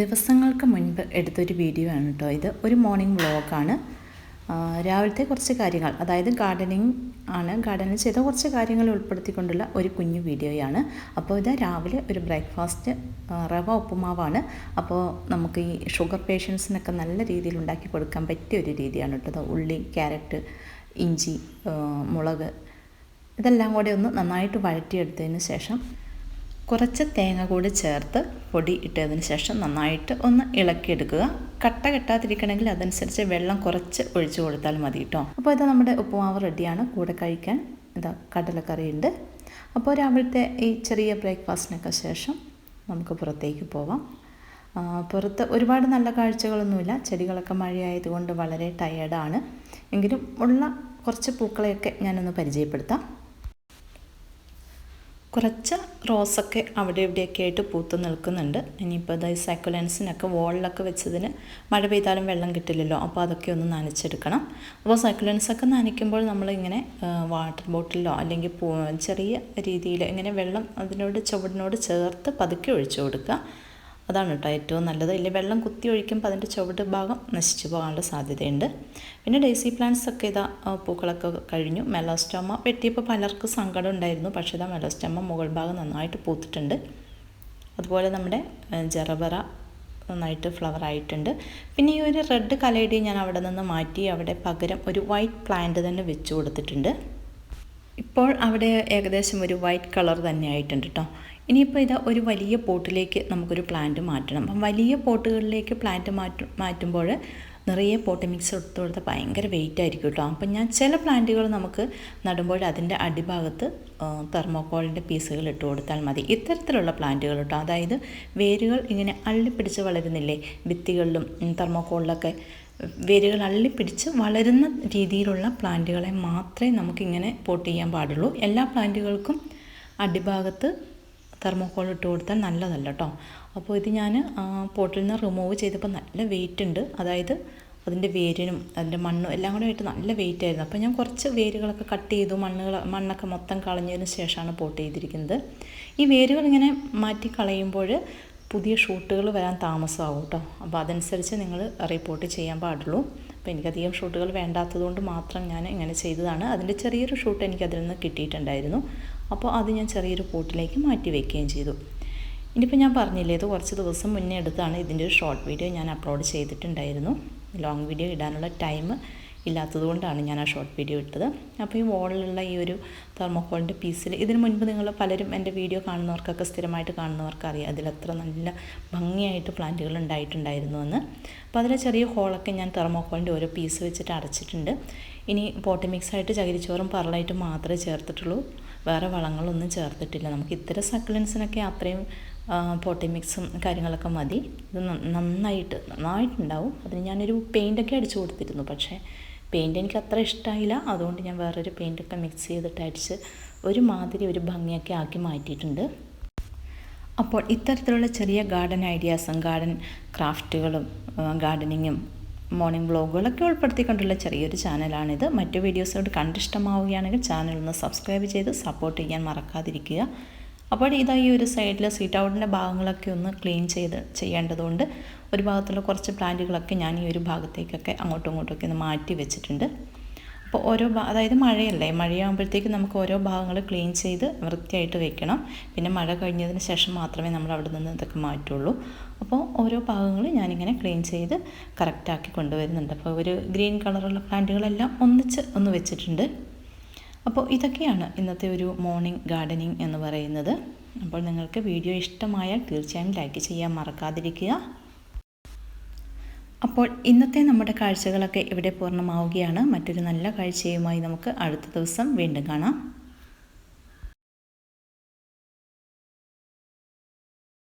ദിവസങ്ങൾക്ക് മുൻപ് എടുത്തൊരു വീഡിയോ ആണ് കേട്ടോ ഇത്. ഒരു മോർണിംഗ് വ്ളോഗാണ് രാവിലത്തെ കുറച്ച് കാര്യങ്ങൾ അതായത് ഗാർഡനിങ് ആണ്. ഗാർഡനിൽ ചെയ്ത കുറച്ച് കാര്യങ്ങൾ ഉൾപ്പെടുത്തിക്കൊണ്ടുള്ള ഒരു കുഞ്ഞു വീഡിയോയാണ് അപ്പോൾ ഇത് രാവിലെ ഒരു ബ്രേക്ക്ഫാസ്റ്റ് റവ ഉപ്പുമാവാണ്. അപ്പോൾ നമുക്ക് ഈ ഷുഗർ പേഷ്യൻസിനൊക്കെ നല്ല രീതിയിൽ ഉണ്ടാക്കി കൊടുക്കാൻ പറ്റിയ ഒരു രീതിയാണ് കേട്ടോ ഉള്ളി ക്യാരറ്റ് ഇഞ്ചി മുളക് ഇതെല്ലാം കൂടെ ഒന്ന് നന്നായിട്ട് വഴറ്റിയെടുത്തതിന് ശേഷം കുറച്ച് തേങ്ങ കൂടി ചേർത്ത് പൊടി ഇട്ടതിന് ശേഷം നന്നായിട്ട് ഒന്ന് ഇളക്കിയെടുക്കുക. കട്ട കെട്ടാതിരിക്കണമെങ്കിൽ അതനുസരിച്ച് വെള്ളം കുറച്ച് ഒഴിച്ചു കൊടുത്താൽ മതി കേട്ടോ. അപ്പോൾ ഇത് നമ്മുടെ ഉപ്പുമാവ് റെഡിയാണ്. കൂടെ കഴിക്കാൻ ഇതാ കടലക്കറിയുണ്ട്. അപ്പോൾ രാവിലത്തെ ഈ ചെറിയ ബ്രേക്ക്ഫാസ്റ്റിനൊക്കെ ശേഷം നമുക്ക് പുറത്തേക്ക് പോവാം. പുറത്ത് ഒരുപാട് നല്ല കാഴ്ചകളൊന്നുമില്ല. ചെടികളൊക്കെ മഴയായതുകൊണ്ട് വളരെ ടയേർഡാണ് എങ്കിലും ഉള്ള കുറച്ച് പൂക്കളെയൊക്കെ ഞാനൊന്ന് പരിചയപ്പെടുത്താം. കുറച്ച് റോസൊക്കെ അവിടെ ഇവിടെയൊക്കെ ആയിട്ട് പൂത്ത് നിൽക്കുന്നുണ്ട്. ഇനിയിപ്പോൾ അതായത് സൈക്കുലൻസിനൊക്കെ വോളിലൊക്കെ വെച്ചതിന് മഴ പെയ്താലും വെള്ളം കിട്ടില്ലല്ലോ അപ്പോൾ അതൊക്കെ ഒന്ന് നനച്ചെടുക്കണം. അപ്പോൾ സൈക്കുലൻസൊക്കെ നനയ്ക്കുമ്പോൾ നമ്മളിങ്ങനെ വാട്ടർ ബോട്ടിലോ അല്ലെങ്കിൽ ചെറിയ രീതിയിൽ ഇങ്ങനെ വെള്ളം അതിനോട് ചുവടിനോട് ചേർത്ത് പതുക്കെ ഒഴിച്ചു കൊടുക്കുക. അതാണ് കേട്ടോ ഏറ്റവും നല്ലത്. ഇല്ല വെള്ളം കുത്തി ഒഴിക്കുമ്പോൾ അതിന്റെ ചുവട് ഭാഗം നശിച്ചു പോകാനുള്ള സാധ്യതയുണ്ട്. പിന്നെ ഡേസി പ്ലാന്റ്സ് ഒക്കെ ഇതാ പൂക്കളൊക്കെ കഴിഞ്ഞു. മെലോസ്റ്റോമ വെട്ടിയപ്പോൾ പലർക്കും സങ്കടം ഉണ്ടായിരുന്നു. പക്ഷേ ഇതാ മെലോസ്റ്റോമ മുകൾ ഭാഗം നന്നായിട്ട് പൂത്തിട്ടുണ്ട്. അതുപോലെ നമ്മുടെ ജെറബറ നന്നായിട്ട് ഫ്ലവർ ആയിട്ടുണ്ട്. പിന്നെ ഈ ഒരു റെഡ് കലയുടെ ഞാൻ അവിടെ നിന്ന് മാറ്റി അവിടെ പകരം ഒരു വൈറ്റ് പ്ലാന്റ് തന്നെ വെച്ചു കൊടുത്തിട്ടുണ്ട്. ഇപ്പോൾ അവിടെ ഏകദേശം ഒരു വൈറ്റ് കളർ തന്നെ ആയിട്ടുണ്ട് കേട്ടോ. ഇനിയിപ്പോൾ ഇത് ഒരു വലിയ പോട്ടിലേക്ക് നമുക്കൊരു പ്ലാന്റ് മാറ്റണം. അപ്പം വലിയ പോട്ടുകളിലേക്ക് പ്ലാന്റ് മാറ്റും മാറ്റുമ്പോൾ നിറയെ പോട്ട് മിക്സ് എടുത്ത് കൊടുത്താൽ ഭയങ്കര വെയിറ്റ് ആയിരിക്കും കേട്ടോ അപ്പം ഞാൻ ചില പ്ലാന്റുകൾ നമുക്ക് നടുമ്പോൾ അതിന്റെ അടിഭാഗത്ത് തെർമോക്കോളിന്റെ പീസുകൾ ഇട്ട് കൊടുത്താൽ മതി. ഇത്തരത്തിലുള്ള പ്ലാന്റുകൾ കേട്ടോ അതായത് വേരുകൾ ഇങ്ങനെ അള്ളിപ്പിടിച്ച് വളരുന്നില്ലേ? ഭിത്തികളിലും തെർമോക്കോളിലൊക്കെ വേരുകൾ അള്ളിപ്പിടിച്ച് വളരുന്ന രീതിയിലുള്ള പ്ലാന്റുകളെ മാത്രമേ നമുക്കിങ്ങനെ പോട്ട് ചെയ്യാൻ പാടുള്ളൂ. എല്ലാ പ്ലാന്റുകൾക്കും അടിഭാഗത്ത് തെർമോക്കോൾ ഇട്ട് കൊടുത്താൽ നല്ലതല്ല കേട്ടോ അപ്പോൾ ഇത് ഞാൻ പോട്ടിൽ നിന്ന് റിമൂവ് ചെയ്തപ്പോൾ നല്ല വെയിറ്റ് ഉണ്ട്. അതായത് അതിന്റെ വേരിനും അതിന്റെ മണ്ണും എല്ലാം കൂടെ ആയിട്ട് നല്ല വെയിറ്റ് ആയിരുന്നു. അപ്പോൾ ഞാൻ കുറച്ച് വേരുകളൊക്കെ കട്ട് ചെയ്തു. മണ്ണുകൾ മണ്ണൊക്കെ മൊത്തം കളഞ്ഞതിന് ശേഷമാണ് പോട്ട് ചെയ്തിരിക്കുന്നത്. ഈ വേരുകൾ ഇങ്ങനെ മാറ്റി കളയുമ്പോൾ പുതിയ ഷൂട്ടുകൾ വരാൻ താമസമാകും കേട്ടോ അപ്പോൾ അതനുസരിച്ച് നിങ്ങൾ റിപ്പോർട്ട് ചെയ്യാൻ പാടുള്ളൂ. അപ്പോൾ എനിക്കധികം ഷൂട്ടുകൾ വേണ്ടാത്തതുകൊണ്ട് മാത്രം ഞാൻ ഇങ്ങനെ ചെയ്തതാണ്. അതിന്റെ ചെറിയൊരു ഷൂട്ട് എനിക്കതിൽ നിന്ന് കിട്ടിയിട്ടുണ്ടായിരുന്നു. അപ്പോൾ അത് ഞാൻ ചെറിയൊരു പോട്ടിലേക്ക് മാറ്റി വയ്ക്കുകയും ചെയ്തു. ഇനിയിപ്പോൾ ഞാൻ പറഞ്ഞില്ലേ ഇത് കുറച്ച് ദിവസം മുന്നേ എടുത്താണ് ഇതിന്റെ ഒരു ഷോർട്ട് വീഡിയോ ഞാൻ അപ്ലോഡ് ചെയ്തിട്ടുണ്ടായിരുന്നു. ലോങ് വീഡിയോ ഇടാനുള്ള ടൈം ഇല്ലാത്തതുകൊണ്ടാണ് ഞാൻ ആ ഷോർട്ട് വീഡിയോ ഇട്ടത്. അപ്പോൾ ഈ വോളിലുള്ള ഈ ഒരു തെർമോക്കോളിന്റെ പീസിൽ ഇതിന് മുൻപ് നിങ്ങൾ പലരും എന്റെ വീഡിയോ കാണുന്നവർക്കൊക്കെ സ്ഥിരമായിട്ട് കാണുന്നവർക്ക് അറിയാം അതിലെത്ര നല്ല ഭംഗിയായിട്ട് പ്ലാന്റുകൾ ഉണ്ടായിട്ടുണ്ടായിരുന്നു എന്ന് അപ്പോൾ അതിലെ ചെറിയ ഹോളൊക്കെ ഞാൻ തെർമോക്കോളിന്റെ ഓരോ പീസ് വെച്ചിട്ട് അടച്ചിട്ടുണ്ട്. ഇനി പോട്ടി മിക്സായിട്ട് ചകിരിച്ചോറും പറളായിട്ട് മാത്രമേ ചേർത്തിട്ടുള്ളൂ. വേറെ വളങ്ങളൊന്നും ചേർത്തിട്ടില്ല. നമുക്ക് ഇത്തരം സക്ലൻസിനൊക്കെ അത്രയും പോട്ടി മിക്സും കാര്യങ്ങളൊക്കെ മതി. ഇത് നന്നായിട്ട് നന്നായിട്ടുണ്ടാവും. അതിന് ഞാനൊരു പെയിന്റൊക്കെ അടിച്ചു കൊടുത്തിരുന്നു. പക്ഷേ പെയിന്റ് എനിക്ക് അത്ര ഇഷ്ടമായില്ല അതുകൊണ്ട് ഞാൻ വേറൊരു പെയിന്റൊക്കെ മിക്സ് ചെയ്തിട്ട് അടിച്ച് ഒരു മാതിരി ഒരു ഭംഗിയൊക്കെ ആക്കി മാറ്റിയിട്ടുണ്ട്. അപ്പോൾ ഇത്തരത്തിലുള്ള ചെറിയ ഗാർഡൻ ഐഡിയാസും ഗാർഡൻ ക്രാഫ്റ്റുകളും ഗാർഡനിങ്ങും മോർണിംഗ് വ്ളോഗുകളൊക്കെ ഉൾപ്പെടുത്തിക്കൊണ്ടുള്ള ചെറിയൊരു ചാനലാണിത് മറ്റു വീഡിയോസോട് കണ്ടിഷ്ടമാവുകയാണെങ്കിൽ ചാനൽ ഒന്ന് സബ്സ്ക്രൈബ് ചെയ്ത് സപ്പോർട്ട് ചെയ്യാൻ മറക്കാതിരിക്കുക. അപ്പോൾ ഇതാ ഈ ഒരു സൈഡിൽ സീറ്റ് ഔട്ടിന്റെ ഭാഗങ്ങളൊക്കെ ഒന്ന് ക്ലീൻ ചെയ്ത് ചെയ്യേണ്ടതുകൊണ്ട് ഒരു ഭാഗത്തുള്ള കുറച്ച് പ്ലാന്റുകളൊക്കെ ഞാൻ ഈ ഒരു ഭാഗത്തേക്കൊക്കെ അങ്ങോട്ടും ഇങ്ങോട്ടൊക്കെ ഒന്ന് മാറ്റി വെച്ചിട്ടുണ്ട്. അപ്പോൾ ഓരോ അതായത് മഴയല്ലേ മഴയാകുമ്പോഴത്തേക്ക് നമുക്ക് ഓരോ ഭാഗങ്ങൾ ക്ലീൻ ചെയ്ത് വൃത്തിയായിട്ട് വെക്കണം. പിന്നെ മഴ കഴിഞ്ഞതിന് ശേഷം മാത്രമേ നമ്മൾ അവിടെ നിന്ന് ഇതൊക്കെ മാറ്റുള്ളൂ. അപ്പോൾ ഓരോ ഭാഗങ്ങൾ ഞാനിങ്ങനെ ക്ലീൻ ചെയ്ത് കറക്റ്റാക്കി കൊണ്ടുവരുന്നുണ്ട്. അപ്പോൾ ഒരു ഗ്രീൻ കളറുള്ള പ്ലാന്റുകളെല്ലാം ഒന്നിച്ച് ഒന്ന് വെച്ചിട്ടുണ്ട്. അപ്പോൾ ഇതൊക്കെയാണ് ഇന്നത്തെ ഒരു മോർണിംഗ് ഗാർഡനിങ് എന്ന് പറയുന്നത്. അപ്പോൾ നിങ്ങൾക്ക് വീഡിയോ ഇഷ്ടമായാൽ തീർച്ചയായും ലൈക്ക് ചെയ്യാൻ മറക്കാതിരിക്കുക. അപ്പോൾ ഇന്നത്തെ നമ്മുടെ കാഴ്ചകളൊക്കെ ഇവിടെ പൂർണമാവുകയാണ്. മറ്റൊരു നല്ല കാഴ്ചയുമായി നമുക്ക് അടുത്ത ദിവസം വീണ്ടും കാണാം.